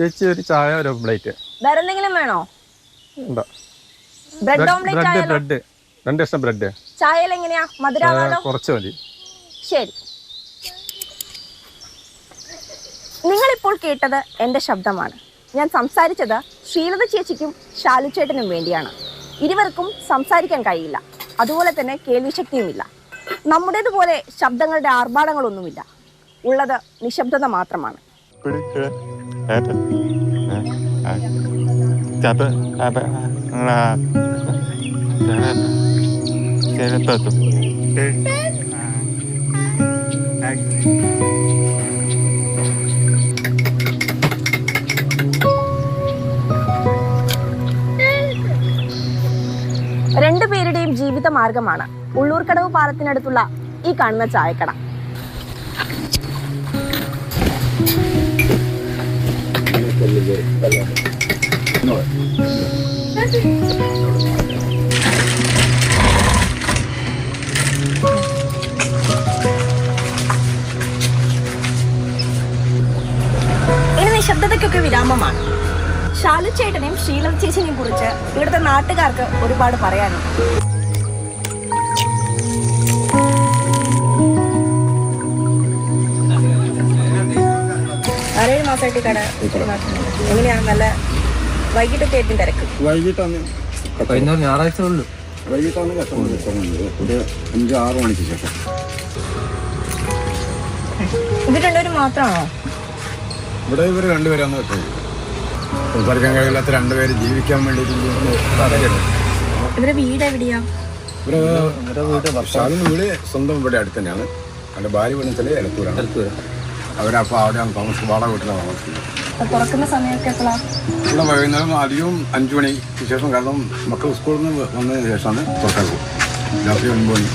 ചേച്ചി ഒരു ചായ ഒരു പ്ലേറ്റ് വേറെ എന്തെങ്കിലും വേണോ ഉണ്ടോ ബ്രെഡ് ഓംലെറ്റ് ബ്രെഡ് ആയാലോ? ബ്രെഡ് രണ്ട് ബ്രെഡ് ചായയിൽ എങ്ങനെയാ? മധുരാവാലോ കുറച്ച് മതി. ശരി. നിങ്ങളിപ്പോൾ കേട്ടത് എന്റെ ശബ്ദമാണ്. ഞാൻ സംസാരിച്ചത് ശ്രീലത ചേച്ചിക്കും ഷാലു ചേട്ടനും വേണ്ടിയാണ്. ഇരുവർക്കും സംസാരിക്കാൻ കഴിയില്ല. അതുപോലെ തന്നെ കേൾവിശക്തിയുമില്ല. നമ്മുടേതുപോലെ ശബ്ദങ്ങളുടെ ആർഭാടങ്ങളൊന്നുമില്ല. ഉള്ളത് നിശബ്ദത മാത്രമാണ്. രണ്ടുപേരുടെയും ജീവിത മാർഗമാണ് ഉള്ളൂർക്കടവ് പാലത്തിനടുത്തുള്ള ഈ കാണുന്ന ചായക്കട. ഇനി നിശബ്ദതയ്ക്കൊക്കെ വിരാമമാണ്. ശാലു ചേട്ടനെയും ശീലം ചേച്ചിനെയും കുറിച്ച് ഇവിടുത്തെ നാട്ടുകാർക്ക് ഒരുപാട് പറയാനുണ്ട്. മാസമായിട്ട് കട എങ്ങനെയാണ് നല്ല വൈകിട്ടൊക്കെ ആയിട്ടും തിരക്ക്? വൈകിട്ടാണ് വൈകുന്നേരം ഞായറാഴ്ച ഉള്ളു. വൈകിട്ടാണ് കസ്റ്റമർ തുടങ്ങുന്നത് ഒരു അഞ്ച് ആറ് മണിക്ക് ശേഷം. ഇവർ രണ്ടുപേരും മാത്രമാണോ? ഇവിടെ ഇവർ രണ്ടുപേരാണ് വെക്കുന്നത് സംസാരിക്കാൻ കഴിയില്ലാത്ത രണ്ടുപേര് ജീവിക്കാൻ വേണ്ടിയിട്ട് ഇവരുടെ വീട് എവിടെയാ? ഇവർ വർഷാദിന് വീട് സ്വന്തം ഇവിടെ അടുത്ത് തന്നെയാണ്. ഭാര്യ വീട് വെച്ചാൽ എലത്തൂരാണ്. അവരപ്പോൾ അവിടെയാണ് താമസം വാടക വീട്ടിലാണ് താമസിക്കുന്നത്. തുറക്കുന്ന സമയമൊക്കെ ഇവിടെ വൈകുന്നേരം അധികവും അഞ്ചു മണിക്ക് ശേഷം കാരണം മക്കൾ സ്കൂളിൽ നിന്ന് വന്നതിന് ശേഷമാണ് തുറക്കാൻ പോകും രാത്രി ഒൻപത് മണി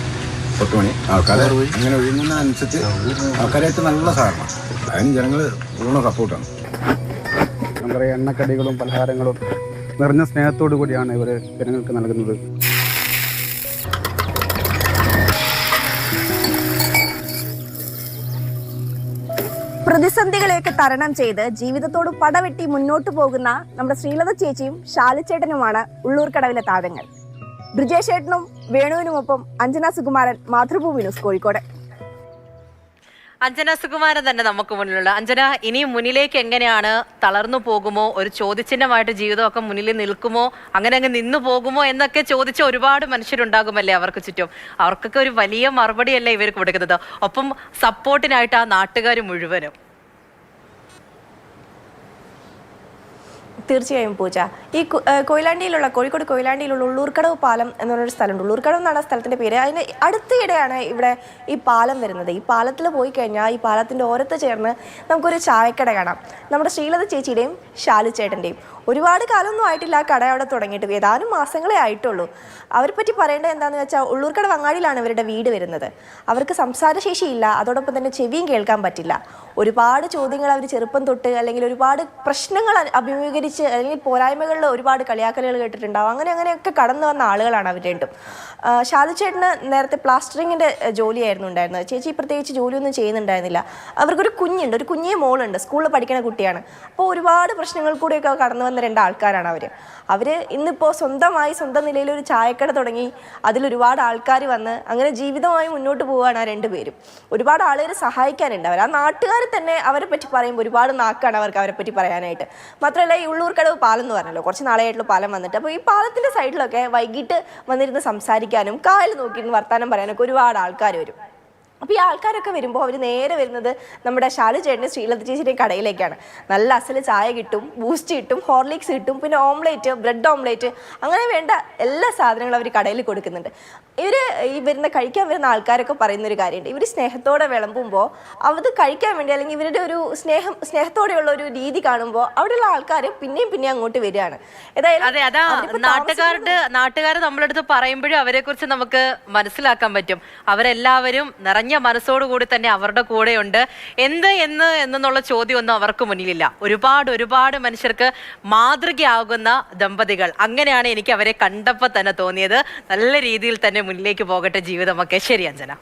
പത്ത് മണി ആൾക്കാരെ ഇങ്ങനെ ഒഴുകുന്നതിനനുസരിച്ച് ആൾക്കാരായിട്ട് നല്ല സഹകരണം. അതിന് ജനങ്ങൾ പൂർണ സപ്പോർട്ടാണ് എന്താ പറയുക എണ്ണക്കടികളും പലഹാരങ്ങളും നിറഞ്ഞ സ്നേഹത്തോടു കൂടിയാണ് ഇവർ ജനങ്ങൾക്ക് നൽകുന്നത്. പ്രതിസന്ധികളെയൊക്കെ തരണം ചെയ്ത് ജീവിതത്തോട് പടവെട്ടി മുന്നോട്ട് പോകുന്ന നമ്മുടെ ശ്രീലത ചേച്ചിയും ശാലിച്ചേട്ടനുമാണ് ഉള്ളൂർക്കടവിലെ താരങ്ങൾ. ബ്രിജേഷേട്ടനും വേണുവിനുമൊപ്പം അഞ്ജന സുകുമാരൻ മാതൃഭൂമി ന്യൂസ് കോഴിക്കോട്. അഞ്ജന സുകുമാരൻ തന്നെ നമുക്ക് മുന്നിലുള്ള അഞ്ജന ഇനി മുന്നിലേക്ക് എങ്ങനെയാണ് തളർന്നു പോകുമോ? ഒരു ചോദ്യചിഹ്നമായിട്ട് ജീവിതമൊക്കെ മുന്നിൽ നിൽക്കുമോ? അങ്ങനെ അങ്ങ് നിന്നു പോകുമോ എന്നൊക്കെ ചോദിച്ച ഒരുപാട് മനുഷ്യരുണ്ടാകുമല്ലേ അവർക്ക് ചുറ്റും? അവർക്കൊക്കെ ഒരു വലിയ മറുപടിയല്ലേ ഇവർക്ക് കൊടുക്കുന്നത്. ഒപ്പം സപ്പോർട്ടിനായിട്ട് ആ നാട്ടുകാർ മുഴുവനും. തീർച്ചയായും പൂജ. ഈ കൊയിലാണ്ടിയിലുള്ള കോഴിക്കോട് കൊയിലാണ്ടിയിലുള്ള ഉള്ളൂർക്കടവ് പാലം എന്ന് പറഞ്ഞൊരു സ്ഥലമുണ്ട്. ഉള്ളൂർക്കടവ് എന്നാണ് ആ സ്ഥലത്തിന്റെ പേര്. അതിന് അടുത്തിടെയാണ് ഇവിടെ ഈ പാലം വരുന്നത്. ഈ പാലത്തിൽ പോയി കഴിഞ്ഞാൽ ഈ പാലത്തിന്റെ ഓരത്ത് ചേർന്ന് നമുക്കൊരു ചായക്കട കാണാം. നമ്മുടെ ശ്രീലത ചേച്ചിയുടെയും ശാലു ചേട്ടന്റെയും ഒരുപാട് കാലമൊന്നും ആയിട്ടില്ല ആ കട അവിടെ തുടങ്ങിയിട്ട്. ഏതാനും മാസങ്ങളെ ആയിട്ടുള്ളൂ. അവരെ പറ്റി പറയേണ്ടത് എന്താണെന്ന് വെച്ചാൽ ഉള്ളൂർക്കട വങ്ങാടിയിലാണ് ഇവരുടെ വീട് വരുന്നത്. അവർക്ക് സംസാരശേഷിയില്ല. അതോടൊപ്പം തന്നെ ചെവിയും കേൾക്കാൻ പറ്റില്ല. ഒരുപാട് ചോദ്യങ്ങൾ അവർ ചെറുപ്പം തൊട്ട് അല്ലെങ്കിൽ ഒരുപാട് പ്രശ്നങ്ങൾ അ- അഭിമുഖീകരിച്ച് അല്ലെങ്കിൽ പോരായ്മകളിൽ ഒരുപാട് കളിയാക്കലുകൾ കേട്ടിട്ടുണ്ടാവും. അങ്ങനെ അങ്ങനെയൊക്കെ കടന്നു വന്ന ആളുകളാണ് അവർ രണ്ടും. ഷാലു ചേട്ടന് നേരത്തെ പ്ലാസ്റ്ററിങ്ങിന്റെ ജോലിയായിരുന്നു ഉണ്ടായിരുന്നത്. ചേച്ചി പ്രത്യേകിച്ച് ജോലിയൊന്നും ചെയ്യുന്നുണ്ടായിരുന്നില്ല. അവർക്കൊരു കുഞ്ഞുണ്ട്. ഒരു കുഞ്ഞേ മോളുണ്ട്. സ്കൂളിൽ പഠിക്കുന്ന കുട്ടിയാണ്. അപ്പോൾ ഒരുപാട് പ്രശ്നങ്ങൾ കൂടെയൊക്കെ കടന്നു വന്ന രണ്ട് ആൾക്കാരാണ് അവർ അവർ ഇന്നിപ്പോൾ സ്വന്തമായി സ്വന്തം നിലയിൽ ഒരു ചായക്കട തുടങ്ങി അതിലൊരുപാട് ആൾക്കാർ വന്ന് അങ്ങനെ ജീവിതമായി മുന്നോട്ട് പോവുകയാണ് ആ രണ്ടുപേരും ഒരുപാട് ആളുകൾ സഹായിക്കാനുണ്ട് അവർ ആ നാട്ടുകാർ തന്നെ അവരെ പറ്റി പറയുമ്പോൾ ഒരുപാട് നാക്കാണ് അവർക്ക് അവരെ പറ്റി പറയാനായിട്ട്. മാത്രമല്ല ഈ ഉള്ളൂർക്കടവ് പാലം എന്ന് പറഞ്ഞല്ലോ. കുറച്ച് നാളെയായിട്ടുള്ള പാലം വന്നിട്ട്. അപ്പോൾ ഈ പാലത്തിന്റെ സൈഡിലൊക്കെ വൈകിട്ട് വന്നിരുന്ന് സംസാരിക്കാനും കായൽ നോക്കിയിരുന്ന് വർത്തമാനം പറയാനൊക്കെ ഒരുപാട് ആൾക്കാർ വരും. അപ്പോൾ ഈ ആൾക്കാരൊക്കെ വരുമ്പോൾ അവർ നേരെ വരുന്നത് നമ്മുടെ ശാലു ചേട്ടന്റെ ശ്രീലത ചേച്ചിയുടെ കടയിലേക്കാണ്. നല്ല അസൽ ചായ കിട്ടും ബൂസ്റ്റ് കിട്ടും ഹോർലിക്സ് കിട്ടും പിന്നെ ഓംലേറ്റ് ബ്രെഡ് ഓംലേറ്റ് അങ്ങനെ വേണ്ട എല്ലാ സാധനങ്ങളും അവർ കടയിൽ കൊടുക്കുന്നുണ്ട്. ഇവർ ഈ വരുന്ന കഴിക്കാൻ വരുന്ന ആൾക്കാരൊക്കെ പറയുന്ന ഒരു കാര്യമുണ്ട്. ഇവർ സ്നേഹത്തോടെ വിളമ്പുമ്പോൾ അത് കഴിക്കാൻ വേണ്ടി അല്ലെങ്കിൽ ഇവരുടെ ഒരു സ്നേഹം സ്നേഹത്തോടെയുള്ള ഒരു രീതി കാണുമ്പോൾ അവിടെയുള്ള ആൾക്കാർ പിന്നെയും പിന്നെയും അങ്ങോട്ട് വരികയാണ്. അതെ നാട്ടുകാരുടെ നാട്ടുകാർ നമ്മളെടുത്ത് പറയുമ്പോഴും അവരെക്കുറിച്ച് നമുക്ക് മനസ്സിലാക്കാൻ പറ്റും. അവരെല്ലാവരും നിറഞ്ഞ മനസ്സോടുകൂടി തന്നെ അവരുടെ കൂടെയുണ്ട്. എന്ത് എന്ന് എന്നുള്ള ചോദ്യമൊന്നും അവർക്ക് മുന്നിലില്ല. ഒരുപാട് ഒരുപാട് മനുഷ്യർക്ക് മാതൃകയാകുന്ന ദമ്പതികൾ. അങ്ങനെയാണ് എനിക്ക് അവരെ കണ്ടപ്പോൾ തന്നെ തോന്നിയത്. നല്ല രീതിയിൽ തന്നെ മുന്നിലേക്ക് പോകട്ടെ ജീവിതമൊക്കെ. ശരി അഞ്ജന.